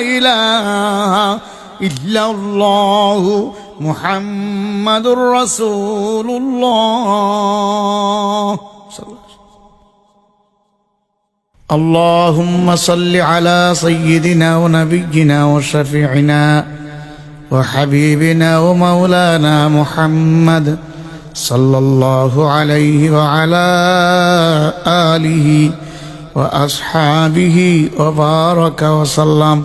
إله إلا الله محمد رسول الله. اللهم صل على سيدنا ونبينا وشفيعنا وحبيبنا ومولانا محمد صلى الله عليه وعلى آله وأصحابه وبارك وسلم.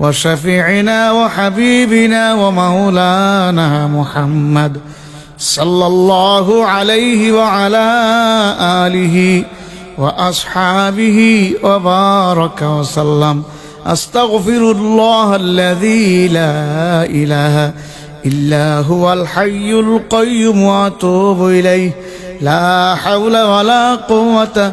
وشفيعنا وحبيبنا ومولانا محمد صلى الله عليه وعلى آله وأصحابه وبارك وسلم. أستغفر الله الذي لا إله إلا هو الحي القيوم وأتوب إليه. لا حول ولا قوة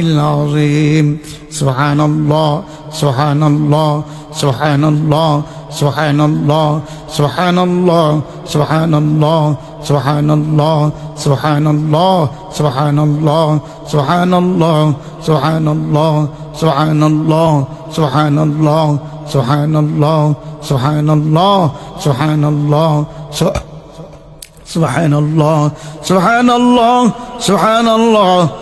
العظيم سبحان الله سبحان الله سبحان الله سبحان الله سبحان الله سبحان الله سبحان الله سبحان الله سبحان الله سبحان الله سبحان الله سبحان الله سبحان الله سبحان الله سبحان الله سبحان الله سبحان الله سبحان الله سبحان الله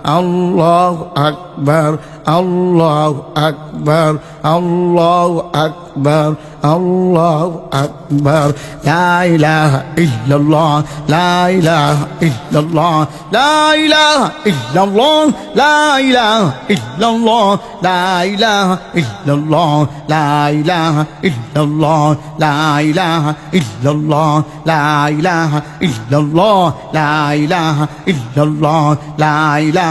আল্লাহ আকবর আল্লাহ আকবর আল্লাহ আকবর আল্লাহ আকবর লাইলাহ ইল্লাল্লাহ লাইলাহ ইল্লাল্লাহ লাইলাহ ইল্লাল্লাহ লাইলাহ ইল্লাল্লাহ লাইলাহ ইল্লাল্লাহ লাইলাহ ইল্লাল্লাহ লাইলাহ ইল্লাল্লাহ লাইলাহ ইল্লাল্লাহ লাইলাহ ইল্লাল্লাহ লাইলাহ